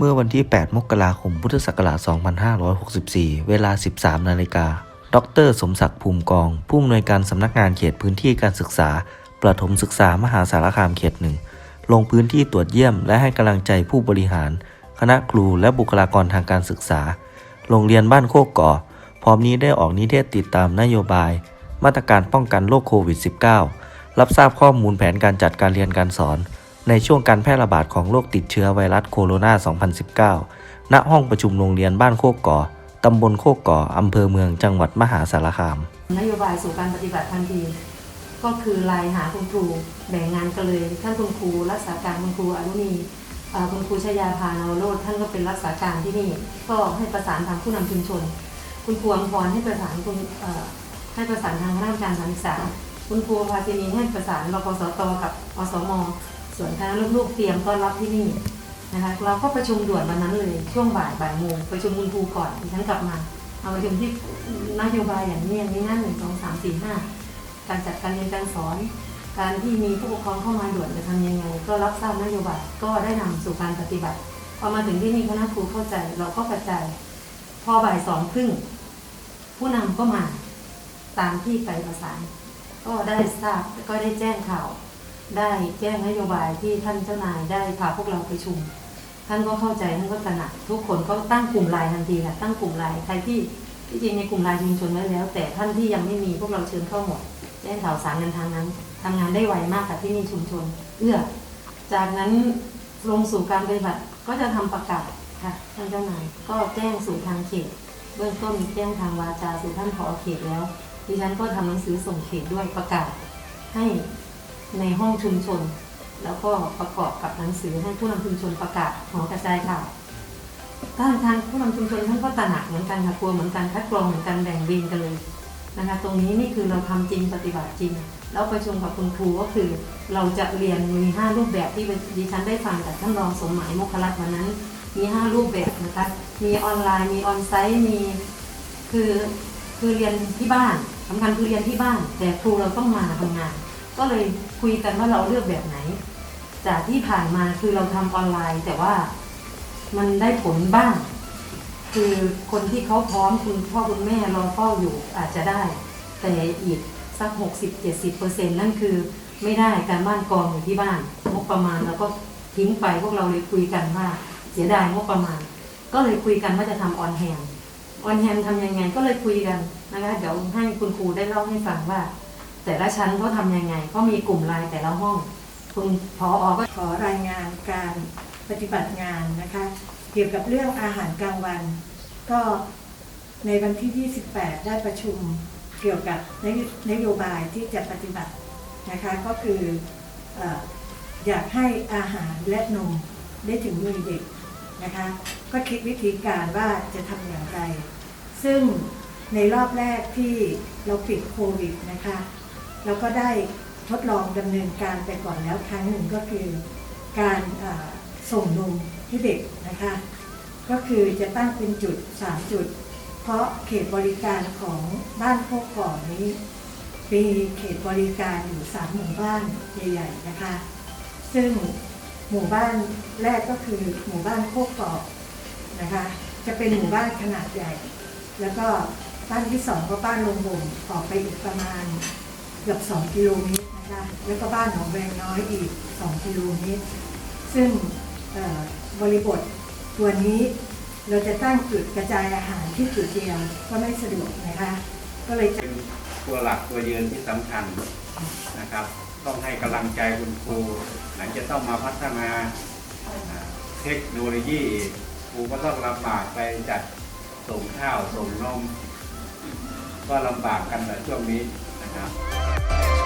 เมื่อวันที่ 8 มกราคม พุทธศักราช 2564 เวลา 13 นาฬิกา ดร สมศักดิ์ภูมิกอง ผู้อำนวยการสำนักงานเขตพื้นที่การศึกษา ประถมศึกษามหาสารคามเขตหนึ่ง ลงพื้นที่ตรวจเยี่ยม และให้กำลังใจผู้บริหาร คณะครูและบุคลากรทางการศึกษา โรงเรียนบ้านโคกก่อ พร้อมนี้ได้ออกนิเทศติดตามนโยบาย มาตรการป้องกันโรคโควิด -19 รับทราบข้อมูลแผนการจัดการเรียนการสอน ในช่วงการแพร่ระบาดของโรคติดเชื้อไวรัสโคโรนา 2019 ณ ห้องประชุมโรงเรียนบ้านโคกก่อ ตำบลโคกก่อ อำเภอเมืองจังหวัดมหาสารคาม นโยบายสู่การปฏิบัติทันที ก็คือไลน์หาคุณครูแบ่งงานกันเลย ท่านคุณครูรักษาการคุณครูอนุนีคุณครูชยาพานาวโรธท่านก็เป็นรักษาการที่นี่ก็ให้ประสานทางผู้นำชุมชน คุณครูอัมพรให้ประสานคุณให้ประสานทางคณะกรรมการการศึกษา คุณครูภาสินีให้ประสานรพสตกับอสม ส่วนคณะลูกๆเตรียมต้อนรับที่นี่นะคะเราก็ประชุมด่วนวันนั้นเลยช่วงบ่ายบ่ายโมงประชุมคุณครูก่อนดิฉันกลับมา เอาประชุมที่นโยบายอย่างนี้อย่างนี้นั่นหนึ่งสองสามสี่ห้าการจัดการเรียนการสอน การที่มีผู้ปกครองเข้ามาด่วนจะทำยังไง ก็รับทราบนโยบายก็ได้นำสู่การปฏิบัติพอมาถึงที่นี่คณะครูเข้าใจเราก็กระจายพอบ่ายสองครึ่งผู้นำก็มาตามที่ไปประสาน ก็ได้ทราบก็ได้แจ้งข่าว ได้แจ้งนโยบายที่ท่านเจ้านายได้พาพวกเราไปชุม ท่านก็เข้าใจท่านก็ตระหนักทุกคนก็ตั้งกลุ่มไลน์ทันทีค่ะตั้งกลุ่มไลน์ใครที่ที่จริงในกลุ่มไลน์ชุมชนไว้แล้ว แต่ท่านที่ยังไม่มีพวกเราเชิญเข้าหมดแจ้งข่าวสารกันทางนั้นทำงานได้ไวมากค่ะที่นี่ชุมชน เอื้อจากนั้นลงสู่การปฏิบัติก็จะทำประกาศค่ะท่านเจ้านายก็แจ้งสู่ทางเขตเบื้องต้นแจ้งทางวาจาสู่ท่านผอเขตแล้วดิฉันก็ทำหนังสือส่งเขตด้วยประกาศให้ ในห้องชุมชน แล้วก็ประกอบกับหนังสือให้ผู้นำชุมชนประกาศหอกระจายข่าวท่านทางผู้นำชุมชนท่านก็ตระหนักเหมือนกันค่ะกลัวเหมือนกันคัดกรองเหมือนกันแบ่งเวรกันเลยนะคะตรงนี้นี่คือเราทำจริงปฏิบัติจริง แล้วประชุมกับคุณครูก็คือ เราจะเรียนมีห้ารูปแบบที่ดิฉันได้ฟังจากท่านรองสมหมายมคคลัตน์วันนั้น มีห้ารูปแบบนะคะมีออนไลน์มีออนไซต์มีคือคือเรียนที่บ้านสำคัญคือเรียนที่บ้าน แต่ครูเราต้องมาทำงาน ก็เลยคุยกันว่าเราเลือกแบบไหน จากที่ผ่านมาคือเราทำออนไลน์ แต่ว่ามันได้ผลบ้าง คือคนที่เขาพร้อมคุณพ่อคุณแม่รอเฝ้าอยู่อาจจะได้ แต่อีกสัก 60-70%เปอร์เซ็นต์นั่นคือไม่ได้การบ้านกองอยู่ที่บ้านงบประมาณเราก็ทิ้งไปพวกเราเลยคุยกันว่าเสียดายงบประมาณ ก็เลยคุยกันว่าจะทำออนแฮนออนแฮนทำยังไงก็เลยคุยกันนะคะเดี๋ยวให้คุณครูได้เล่าให้ฟังว่า แต่ละชั้นเขาทำยังไงเขามีกลุ่มไลน์แต่ละห้อง คุณพออก็ขอรายงานการปฏิบัติงานนะคะ เกี่ยวกับเรื่องอาหารกลางวัน ก็ในวันที่ 28 ได้ประชุมเกี่ยวกับนโยบายที่จะปฏิบัตินะคะก็คืออออยากให้อาหารและนมได้ถึงมือเด็กนะคะ ก็คิดวิธีการว่าจะทำอย่างไร ซึ่งในรอบแรกที่เราปิดโควิดนะคะ เราก็ได้ทดลองดำเนินการไปก่อนแล้วครั้งหนึ่งก็คือการส่งนมให้เด็กนะคะ ก็คือจะตั้งเป็นจุด 3 จุด เพราะเขตบริการของบ้านโคกก่อนนี้มีเขตบริการอยู่สามหมู่บ้านใหญ่ๆนะคะ ซึ่งหมู่บ้านแรกก็คือหมู่บ้านโคกกอกนะคะ จะเป็นหมู่บ้านขนาดใหญ่ แล้วก็บ้านที่สองก็บ้านลงบ่มออกไปอีกประมาณ เกือบ 2 กิโลเมตรนะคะแล้วก็บ้านหนองแวงน้อยอีก 2 กิโลเมตร ซึ่งบริบทตัวนี้เราจะตั้งจุดกระจายอาหารที่จุดเดียวก็ไม่สะดวกนะคะ ก็เลยจะเป็นตัวหลักตัวยืนที่สำคัญนะครับ ต้องให้กำลังใจคุณครูหลังจะต้องมาพัฒนาเทคโนโลยีครูก็ต้องลำบากไปจัดส่งข้าวส่งนมก็ลำบากกันในช่วงนี้ な。